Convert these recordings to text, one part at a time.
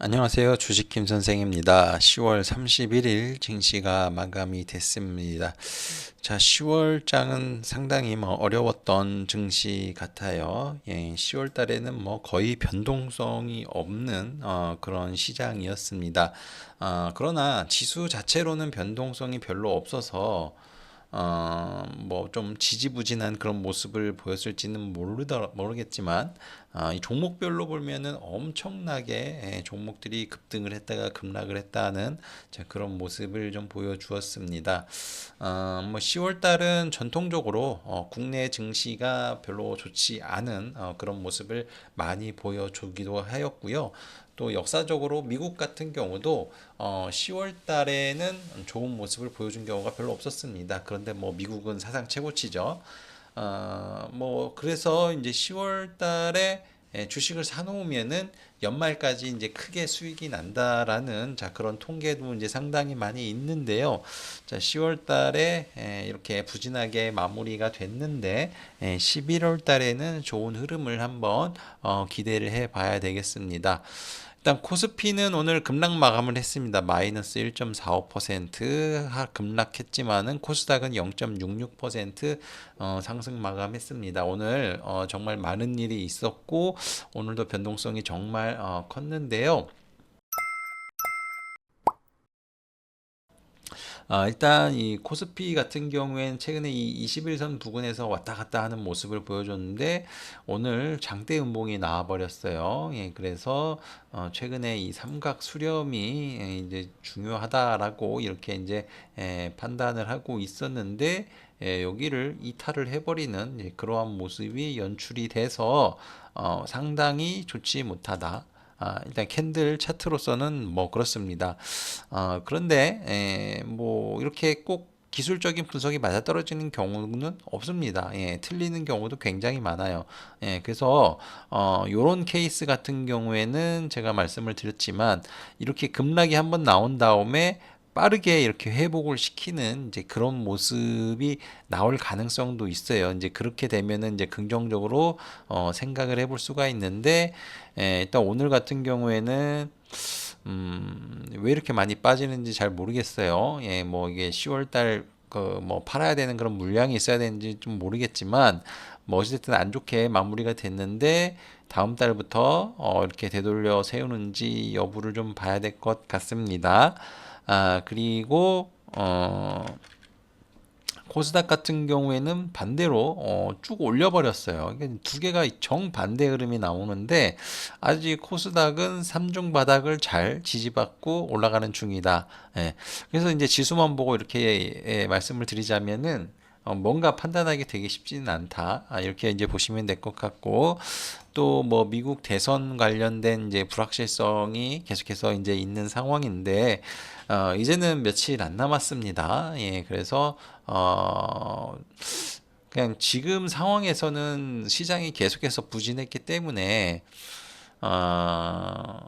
안녕하세요. 주식 김 선생입니다. 10월 31일 증시가 마감이 됐습니다. 자, 10월 장은 상당히 뭐 어려웠던 증시 같아요. 예, 10월 달에는 뭐 거의 변동성이 없는 어, 그런 시장이었습니다. 어, 그러나 지수 자체로는 변동성이 별로 없어서 어, 뭐좀 지지부진한 그런 모습을 보였을지는 모르더, 모르겠지만 어, 이 종목별로 보면은 엄청나게 예, 종목들이 급등을 했다가 급락을 했다는 자, 그런 모습을 좀 보여주었습니다. 어, 뭐 10월 달은 전통적으로 어, 국내 증시가 별로 좋지 않은 어, 그런 모습을 많이 보여주기도 하였고요. 또 역사적으로 미국 같은 경우도 어 10월 달에는 좋은 모습을 보여준 경우가 별로 없었습니다. 그런데 뭐 미국은 사상 최고치죠. 어 뭐 그래서 이제 10월 달에 예, 주식을 사놓으면은 연말까지 이제 크게 수익이 난다라는 자 그런 통계도 이제 상당히 많이 있는데요. 자 10월 달에 예, 이렇게 부진하게 마무리가 됐는데 11월 예, 달에는 좋은 흐름을 한번 어, 기대를 해봐야 되겠습니다. 일단 코스피는 오늘 급락 마감을 했습니다. 마이너스 1.45% 급락했지만은 코스닥은 0.66% 어, 상승 마감했습니다. 오늘 어, 정말 많은 일이 있었고 오늘도 변동성이 정말 어, 컸는데요. 아, 일단 이 코스피 같은 경우엔 최근에 이 21선 부근에서 왔다 갔다 하는 모습을 보여줬는데 오늘 장대 음봉이 나와 버렸어요. 예, 그래서 어, 최근에 이 삼각 수렴이 예, 이제 중요하다라고 이렇게 이제 예, 판단을 하고 있었는데 예, 여기를 이탈을 해버리는 예, 그러한 모습이 연출이 돼서 어, 상당히 좋지 못하다. 아, 일단 캔들 차트로서는 뭐 그렇습니다. 어, 그런데 에, 뭐 이렇게 꼭 기술적인 분석이 맞아떨어지는 경우는 없습니다. 예, 틀리는 경우도 굉장히 많아요. 예, 그래서 어, 요런 케이스 같은 경우에는 제가 말씀을 드렸지만 이렇게 급락이 한번 나온 다음에 빠르게 이렇게 회복을 시키는 이제 그런 모습이 나올 가능성도 있어요. 이제 그렇게 되면은 이제 긍정적으로 어, 생각을 해볼 수가 있는데 에, 일단 오늘 같은 경우에는 음, 왜 이렇게 많이 빠지는지 잘 모르겠어요. 예, 뭐 이게 10월 달 그 뭐 팔아야 되는 그런 물량이 있어야 되는지 좀 모르겠지만 뭐 어쨌든 안 좋게 마무리가 됐는데 다음 달부터 어 이렇게 되돌려 세우는지 여부를 좀 봐야 될 것 같습니다. 아, 그리고 어 코스닥 같은 경우에는 반대로 어, 쭉 올려버렸어요. 두 개가 정반대 흐름이 나오는데 아직 코스닥은 3중 바닥을 잘 지지받고 올라가는 중이다. 예. 그래서 이제 지수만 보고 이렇게 예, 말씀을 드리자면은 어, 뭔가 판단하기 되게 쉽지는 않다. 아, 이렇게 이제 보시면 될 것 같고 또 뭐 미국 대선 관련된 이제 불확실성이 계속해서 이제 있는 상황인데 어, 이제는 며칠 안 남았습니다. 예, 그래서 어, 그냥 지금 상황에서는 시장이 계속해서 부진했기 때문에 어,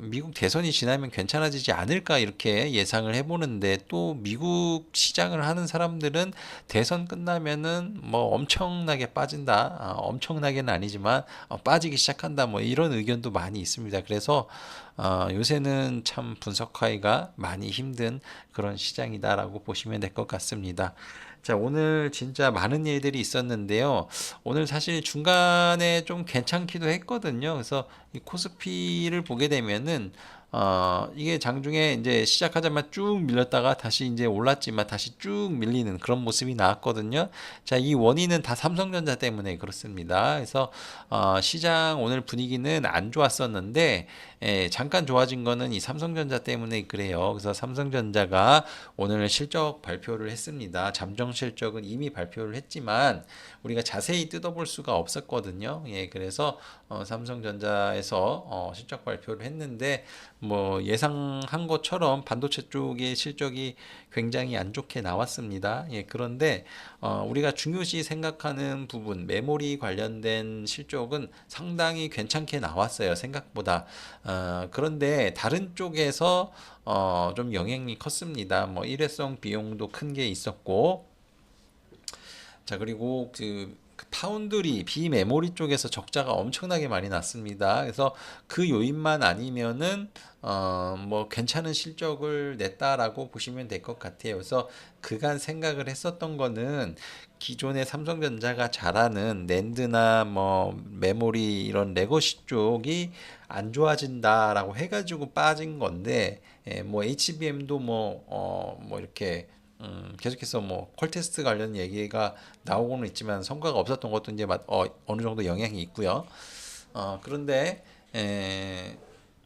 미국 대선이 지나면 괜찮아지지 않을까 이렇게 예상을 해보는데 또 미국 시장을 하는 사람들은 대선 끝나면은 뭐 엄청나게 빠진다, 아, 엄청나게는 아니지만 어, 빠지기 시작한다 뭐 이런 의견도 많이 있습니다. 그래서 어, 요새는 참 분석하기가 많이 힘든 그런 시장이다라고 보시면 될 것 같습니다. 자, 오늘 진짜 많은 일들이 있었는데요. 오늘 사실 중간에 좀 괜찮기도 했거든요. 그래서 이 코스피를 보게 되면은 어, 이게 장중에 이제 시작하자마자 쭉 밀렸다가 다시 이제 올랐지만 다시 쭉 밀리는 그런 모습이 나왔거든요. 자, 이 원인은 다 삼성전자 때문에 그렇습니다. 그래서 어, 시장 오늘 분위기는 안 좋았었는데 예, 잠깐 좋아진 거는 이 삼성전자 때문에 그래요. 그래서 삼성전자가 오늘 실적 발표를 했습니다. 잠정 실적은 이미 발표를 했지만 우리가 자세히 뜯어볼 수가 없었거든요. 예, 그래서 어, 삼성전자에서 어, 실적 발표를 했는데 뭐 예상한 것처럼 반도체 쪽의 실적이 굉장히 안 좋게 나왔습니다. 예, 그런데 어, 우리가 중요시 생각하는 부분 메모리 관련된 실적은 상당히 괜찮게 나왔어요. 생각보다. 어, 그런데 다른 쪽에서 어, 좀 영향이 컸습니다. 뭐 일회성 비용도 큰 게 있었고 자 그리고 그그 파운드리 비메모리 쪽에서 적자가 엄청나게 많이 났습니다. 그래서 그 요인만 아니면은 어 뭐 괜찮은 실적을 냈다라고 보시면 될 것 같아요. 그래서 그간 생각을 했었던 거는 기존의 삼성전자가 잘하는 낸드나 뭐 메모리 이런 레거시 쪽이 안 좋아진다라고 해가지고 빠진 건데 예, 뭐 HBM도 뭐어뭐 이렇게 음, 계속해서 뭐 퀄테스트 관련 얘기가 나오고는 있지만 성과가 없었던 것도 이제 마- 어, 어느 정도 영향이 있고요. 어, 그런데 에,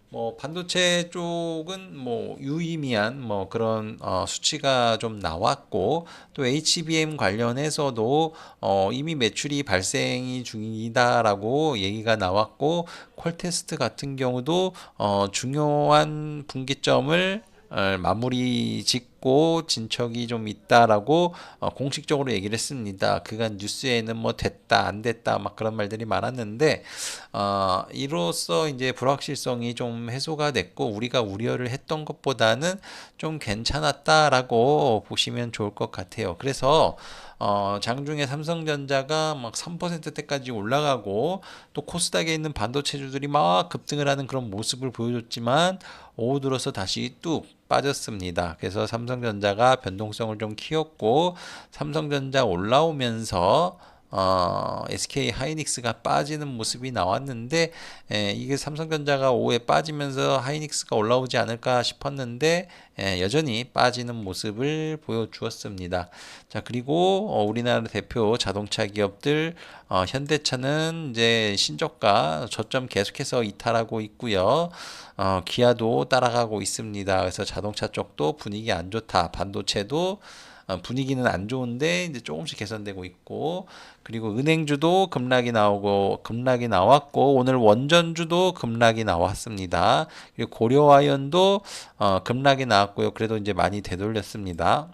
뭐 반도체 쪽은 뭐 유의미한 뭐 그런 어, 수치가 좀 나왔고 또 HBM 관련해서도 어, 이미 매출이 발생이 중이다라고 얘기가 나왔고 퀄테스트 같은 경우도 어, 중요한 분기점을 어, 마무리 짓고 진척이 좀 있다라고 어, 공식적으로 얘기를 했습니다. 그간 뉴스에는 뭐 됐다 안 됐다 막 그런 말들이 많았는데 어, 이로써 이제 불확실성이 좀 해소가 됐고 우리가 우려를 했던 것보다는 좀 괜찮았다라고 보시면 좋을 것 같아요. 그래서 어, 장중에 삼성전자가 막 3%대까지 올라가고 또 코스닥에 있는 반도체주들이 막 급등을 하는 그런 모습을 보여줬지만 오후 들어서 다시 뚝 빠졌습니다. 그래서 삼성전자가 변동성을 좀 키웠고 삼성전자 올라오면서 어, SK 하이닉스가 빠지는 모습이 나왔는데 에, 이게 삼성전자가 오후에 빠지면서 하이닉스가 올라오지 않을까 싶었는데 에, 여전히 빠지는 모습을 보여주었습니다. 자 그리고 어, 우리나라 대표 자동차 기업들 어, 현대차는 이제 신저가 저점 계속해서 이탈하고 있고요. 어, 기아도 따라가고 있습니다. 그래서 자동차 쪽도 분위기 안 좋다. 반도체도 어, 분위기는 안 좋은데 이제 조금씩 개선되고 있고 그리고 은행주도 급락이 나오고 급락이 나왔고 오늘 원전주도 급락이 나왔습니다. 그리고 고려아연도 어, 급락이 나왔고 요. 그래도 이제 많이 되돌렸습니다.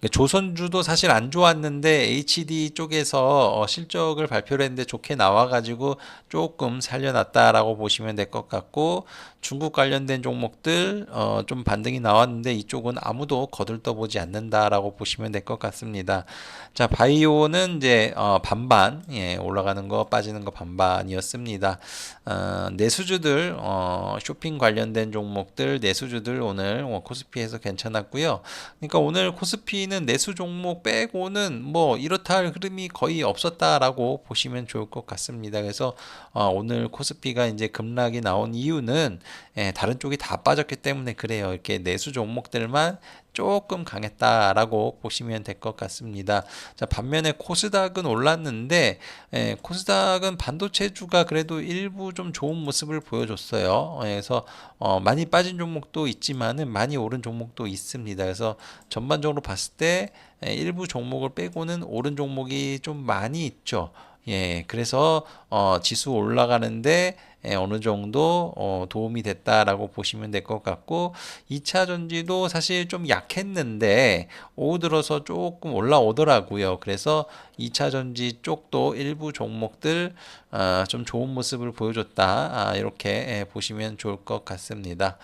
그 조선주도 사실 안 좋았는데 HD 쪽에서 어, 실적을 발표를 했는데 좋게 나와가지고 조금 살려놨다라고 보시면 될 것 같고 중국 관련된 종목들 어, 좀 반등이 나왔는데 이쪽은 아무도 거들떠보지 않는다라고 보시면 될 것 같습니다. 자 바이오는 이제 어, 반반 예, 올라가는 거 빠지는 거 반반이었습니다. 어, 내수주들 어, 쇼핑 관련된 종목들 내수주들 오늘 어, 코스피에서 괜찮았고요. 그러니까 오늘 코스피는 내수 종목 빼고는 뭐 이렇다 할 흐름이 거의 없었다라고 보시면 좋을 것 같습니다. 그래서 어, 오늘 코스피가 이제 급락이 나온 이유는 예, 다른 쪽이 다 빠졌기 때문에 그래요. 이렇게 내수 종목들만 조금 강했다라고 보시면 될 것 같습니다. 자, 반면에 코스닥은 올랐는데 예, 코스닥은 반도체주가 그래도 일부 좀 좋은 모습을 보여줬어요. 예, 그래서 어, 많이 빠진 종목도 있지만은 많이 오른 종목도 있습니다. 그래서 전반적으로 봤을 때 예, 일부 종목을 빼고는 오른 종목이 좀 많이 있죠. 예, 그래서 어, 지수 올라가는데 예, 어느 정도 어, 도움이 됐다라고 보시면 될 것 같고 2차 전지도 사실 좀 약했는데 오후 들어서 조금 올라오더라고요. 그래서 2차 전지 쪽도 일부 종목들 어, 좀 좋은 모습을 보여줬다. 아, 이렇게 예, 보시면 좋을 것 같습니다.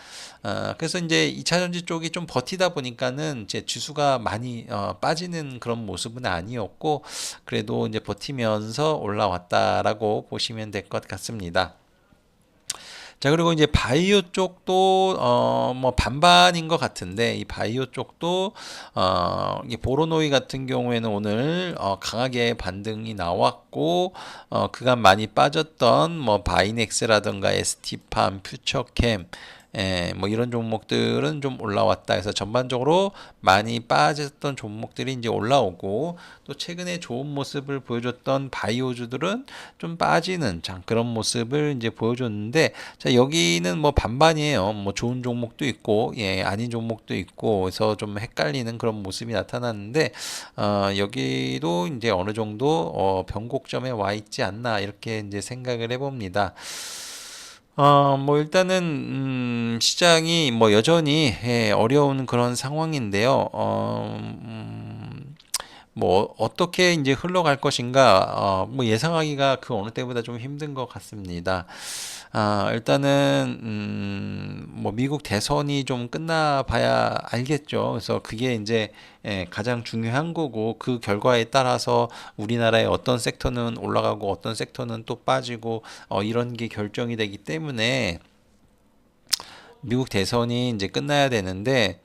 어, 그래서 이제 2차 전지 쪽이 좀 버티다 보니까는 이제 지수가 많이 어, 빠지는 그런 모습은 아니었고 그래도 이제 버티면서 올라왔다라고 보시면 될 것 같습니다. 자, 그리고 이제 바이오 쪽도 어 뭐 반반인 것 같은데 이 바이오 쪽도 어이 보로노이 같은 경우에는 오늘 어 강하게 반등이 나왔고 어 그간 많이 빠졌던 뭐 바이넥스라든가 ST팜, 퓨처캠 예, 뭐 이런 종목들은 좀 올라왔다 해서 전반적으로 많이 빠졌던 종목들이 이제 올라오고 또 최근에 좋은 모습을 보여줬던 바이오주들은 좀 빠지는 자, 그런 모습을 이제 보여줬는데 자, 여기는 뭐 반반이에요. 뭐 좋은 종목도 있고 예, 아닌 종목도 있고 그래서 좀 헷갈리는 그런 모습이 나타났는데 어, 여기도 이제 어느 정도 어, 변곡점에 와 있지 않나 이렇게 이제 생각을 해봅니다. 어, 뭐 일단은 음, 시장이 뭐 여전히 예, 어려운 그런 상황인데요. 어, 음, 뭐 어떻게 이제 흘러갈 것인가 어, 뭐 예상하기가 그 어느 때보다 좀 힘든 것 같습니다. 아, 일단은 음, 뭐 미국 대선이 좀 끝나봐야 알겠죠. 그래서 그게 이제 예, 가장 중요한 거고 그 결과에 따라서 우리나라의 어떤 섹터는 올라가고 어떤 섹터는 또 빠지고 어, 이런 게 결정이 되기 때문에 미국 대선이 이제 끝나야 되는데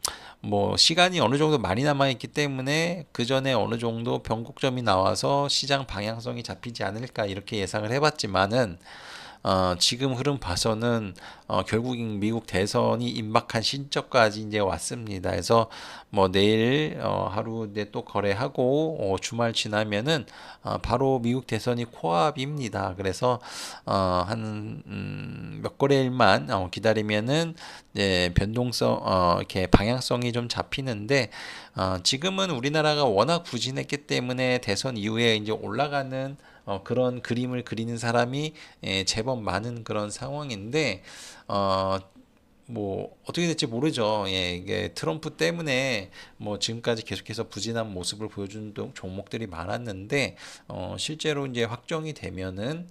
뭐 시간이 어느 정도 많이 남아 있기 때문에 그 전에 어느 정도 변곡점이 나와서 시장 방향성이 잡히지 않을까 이렇게 예상을 해봤지만은 어, 지금 흐름 봐서는 어, 결국엔 미국 대선이 임박한 신적까지 이제 왔습니다. 그래서 뭐 내일 어, 하루 내또 거래하고 어, 주말 지나면은 어, 바로 미국 대선이 코앞입니다. 그래서 어, 한몇 음, 거래일만 어, 기다리면은 예, 변동성 어, 이렇게 방향성이 좀 잡히는데 어, 지금은 우리나라가 워낙 부진했기 때문에 대선 이후에 이제 올라가는 어, 그런 그림을 그리는 사람이 예, 제법 많은 그런 상황인데 어, 뭐 어떻게 될지 모르죠. 예, 이게 트럼프 때문에 뭐 지금까지 계속해서 부진한 모습을 보여준 종목들이 많았는데 어, 실제로 이제 확정이 되면은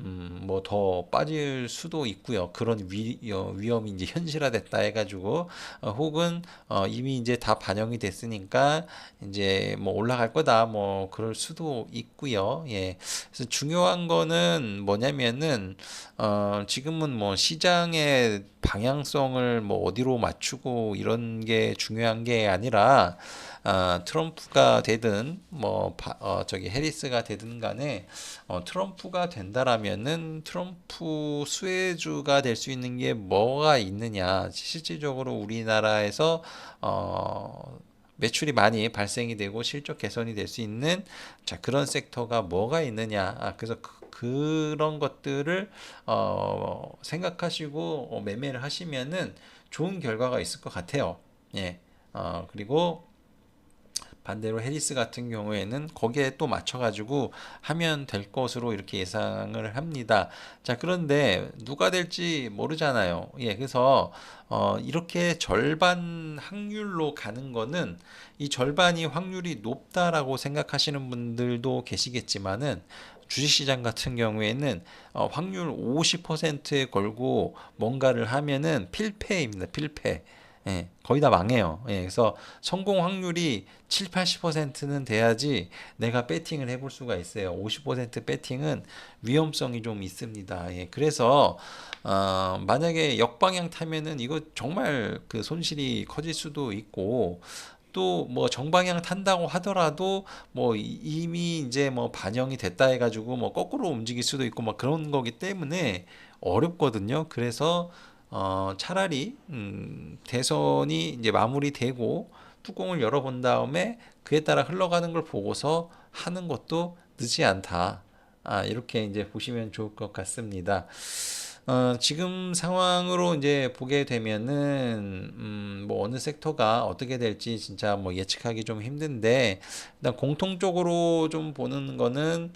음, 뭐 더 빠질 수도 있고요. 그런 위, 어, 위험이 이제 현실화됐다 해가지고 어, 혹은 어, 이미 이제 다 반영이 됐으니까 이제 뭐 올라갈 거다 뭐 그럴 수도 있고요. 예. 그래서 중요한 거는 뭐냐면은 어, 지금은 뭐 시장의 방향성을 뭐 어디로 맞추고 이런 게 중요한 게 아니라 어, 트럼프가 되든 뭐 바, 어, 저기 해리스가 되든 간에 어, 트럼프가 된다라면은 트럼프 수혜주가 될 수 있는 게 뭐가 있느냐. 실질적으로 우리나라에서 어, 매출이 많이 발생이 되고 실적 개선이 될 수 있는 자 그런 섹터가 뭐가 있느냐. 아, 그래서 그, 그런 것들을 어, 생각하시고 어, 매매를 하시면은 좋은 결과가 있을 것 같아요. 예. 어, 그리고 반대로 해리스 같은 경우에는 거기에 또 맞춰가지고 하면 될 것으로 이렇게 예상을 합니다. 자, 그런데 누가 될지 모르잖아요. 예, 그래서 어, 이렇게 절반 확률로 가는 거는 이 절반이 확률이 높다라고 생각하시는 분들도 계시겠지만은 주식시장 같은 경우에는 어, 확률 50%에 걸고 뭔가를 하면은 필패입니다. 필패. 예, 거의 다 망해요. 예, 그래서 성공 확률이 7, 80%는 돼야지 내가 배팅을 해볼 수가 있어요. 50% 배팅은 위험성이 좀 있습니다. 예, 그래서 어, 만약에 역방향 타면은 이거 정말 그 손실이 커질 수도 있고 또 뭐 정방향 탄다고 하더라도 뭐 이미 이제 뭐 반영이 됐다 해가지고 뭐 거꾸로 움직일 수도 있고 막 그런 거기 때문에 어렵거든요. 그래서 어, 차라리 음, 대선이 이제 마무리되고 뚜껑을 열어본 다음에 그에 따라 흘러가는 걸 보고서 하는 것도 늦지 않다. 아, 이렇게 이제 보시면 좋을 것 같습니다. 어, 지금 상황으로 이제 보게 되면은 음, 뭐 어느 섹터가 어떻게 될지 진짜 뭐 예측하기 좀 힘든데 일단 공통적으로 좀 보는 거는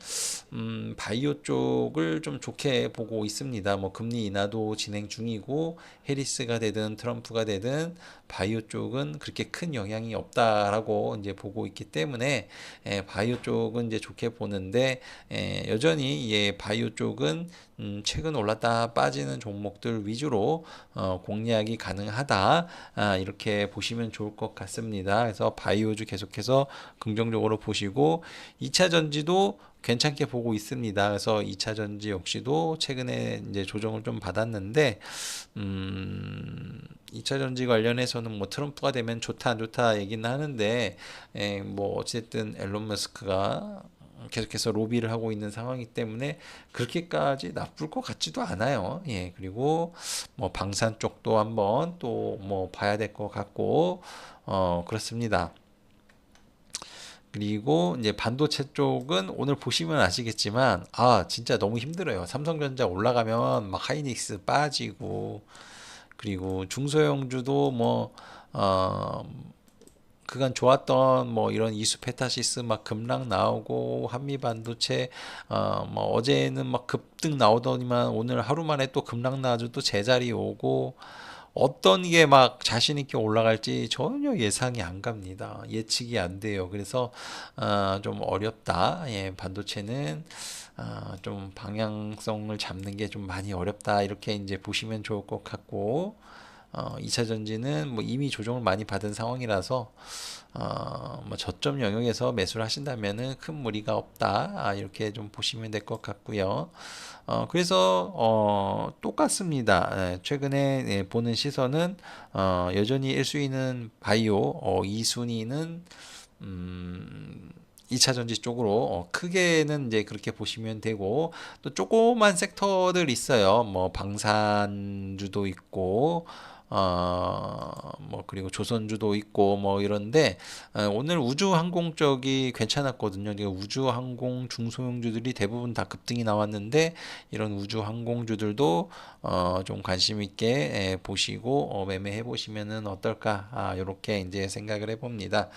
음, 바이오 쪽을 좀 좋게 보고 있습니다. 뭐 금리 인하도 진행 중이고 해리스가 되든 트럼프가 되든 바이오 쪽은 그렇게 큰 영향이 없다라고 이제 보고 있기 때문에 에, 바이오 쪽은 이제 좋게 보는데 에, 여전히 예, 바이오 쪽은 음, 최근 올랐다 빠지는 종목들 위주로 어, 공략이 가능하다 아, 이렇게 보시면 좋을 것 같습니다. 그래서 바이오주 계속해서 긍정적으로 보시고 2차 전지도 괜찮게 보고 있습니다. 그래서 2차 전지 역시도 최근에 이제 조정을 좀 받았는데 음 2차 전지 관련해서는 뭐 트럼프가 되면 좋다 안 좋다 얘기는 하는데 에, 뭐 어쨌든 앨런 머스크가 계속해서 로비를 하고 있는 상황이기 때문에 그렇게까지 나쁠 것 같지도 않아요. 예, 그리고 뭐 방산 쪽도 한번 또 뭐 봐야 될 것 같고 어 그렇습니다. 그리고 이제 반도체 쪽은 오늘 보시면 아시겠지만 아 진짜 너무 힘들어요. 삼성전자 올라가면 막 하이닉스 빠지고 그리고 중소형주도 뭐 어 그간 좋았던 뭐 이런 이수페타시스 막 급락 나오고 한미 반도체 어뭐 어제는 막 급등 나오더니만 오늘 하루 만에 또 급락 나가지고 또 제자리 오고 어떤 게 막 자신 있게 올라갈지 전혀 예상이 안 갑니다. 예측이 안 돼요. 그래서 어, 좀 어렵다. 예, 반도체는 어, 좀 방향성을 잡는 게 좀 많이 어렵다. 이렇게 이제 보시면 좋을 것 같고 어, 2차 전지는 뭐 이미 조정을 많이 받은 상황이라서 어, 뭐 저점 영역에서 매수를 하신다면은 큰 무리가 없다. 아, 이렇게 좀 보시면 될 것 같고요. 어, 그래서 어, 똑같습니다. 예, 최근에 예, 보는 시선은 어, 여전히 1순위는 바이오, 어, 2순위는 음, 2차 전지 쪽으로 어, 크게는 이제 그렇게 보시면 되고 또 조그만 섹터들 있어요. 뭐 방산주도 있고 어, 뭐, 그리고 조선주도 있고, 뭐, 이런데, 어, 오늘 우주항공 쪽이 괜찮았거든요. 우주항공 중소형주들이 대부분 다 급등이 나왔는데, 이런 우주항공주들도, 어, 좀 관심 있게 예, 보시고, 어, 매매해 보시면은 어떨까, 아, 요렇게 이제 생각을 해봅니다.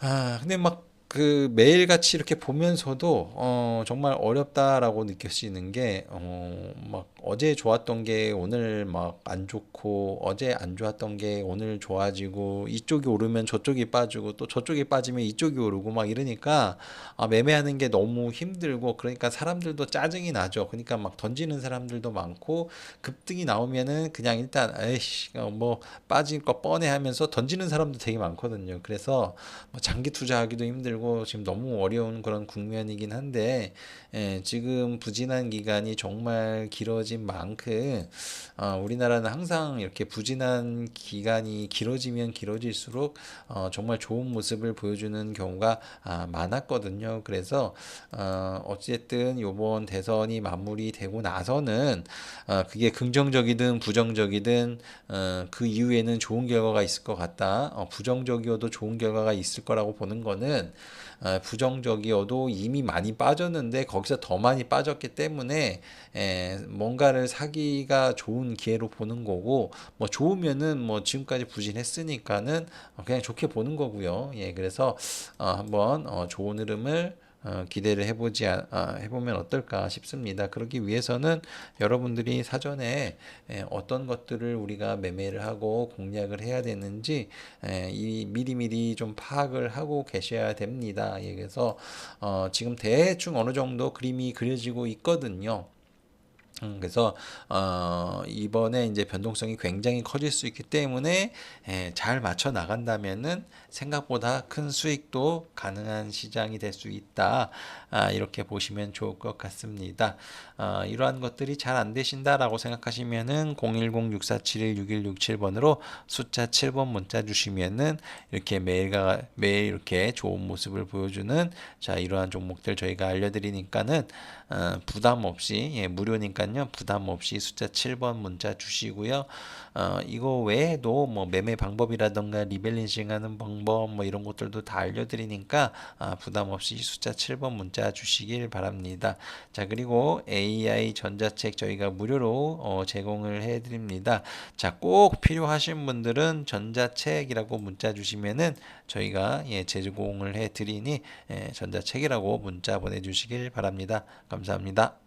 아, 근데 막 그 매일 같이 이렇게 보면서도 어 정말 어렵다라고 느껴지는 게 어 막 어제 좋았던 게 오늘 막 안 좋고 어제 안 좋았던 게 오늘 좋아지고 이쪽이 오르면 저쪽이 빠지고 또 저쪽이 빠지면 이쪽이 오르고 막 이러니까 아 매매하는 게 너무 힘들고 그러니까 사람들도 짜증이 나죠. 그러니까 막 던지는 사람들도 많고 급등이 나오면은 그냥 일단 에이씨 어, 뭐 빠질 거 뻔해 하면서 던지는 사람도 되게 많거든요. 그래서 뭐 장기 투자하기도 힘들고 지금 너무 어려운 그런 국면이긴 한데 예, 지금 부진한 기간이 정말 길어진 만큼 어, 우리나라는 항상 이렇게 부진한 기간이 길어지면 길어질수록 어, 정말 좋은 모습을 보여주는 경우가 아, 많았거든요. 그래서 어, 어쨌든 요번 대선이 마무리되고 나서는 어, 그게 긍정적이든 부정적이든 어, 그 이후에는 좋은 결과가 있을 것 같다. 어, 부정적이어도 좋은 결과가 있을 거라고 보는 거는 어, 부정적이어도 이미 많이 빠졌는데 거기서 더 많이 빠졌기 때문에 에, 뭔가를 사기가 좋은 기회로 보는 거고 뭐 좋으면은 뭐 지금까지 부진했으니까는 그냥 좋게 보는 거고요. 예, 그래서 어, 한번 어, 좋은 흐름을 어, 기대를 해보지 아, 아, 해보면 어떨까 싶습니다. 그러기 위해서는 여러분들이 사전에 에, 어떤 것들을 우리가 매매를 하고 공략을 해야 되는지 에, 이 미리미리 좀 파악을 하고 계셔야 됩니다. 예, 그래서 어, 지금 대충 어느 정도 그림이 그려지고 있거든요. 음, 그래서 어, 이번에 이제 변동성이 굉장히 커질 수 있기 때문에 에, 잘 맞춰 나간다면은 생각보다 큰 수익도 가능한 시장이 될 수 있다. 아, 이렇게 보시면 좋을 것 같습니다. 어, 이러한 것들이 잘 안 되신다라고 생각하시면은 010-6471-6167번으로 숫자 7번 문자 주시면은 이렇게 매일가 매일 이렇게 좋은 모습을 보여주는 자 이러한 종목들 저희가 알려드리니까는 어, 부담 없이 예, 무료 니까요 부담 없이 숫자 7번 문자 주시고요. 어, 이거 외에도 뭐 매매 방법이라던가 리밸런싱 하는 방법 뭐 이런 것들도 다 알려드리니까 아, 부담 없이 숫자 7번 문자 주시길 바랍니다. 자 그리고 AI 전자책 저희가 무료로 어, 제공을 해드립니다. 자 꼭 필요하신 분들은 전자책이라고 문자 주시면은 저희가 예, 제공을 해드리니 예, 전자책이라고 문자 보내주시길 바랍니다. 감사합니다.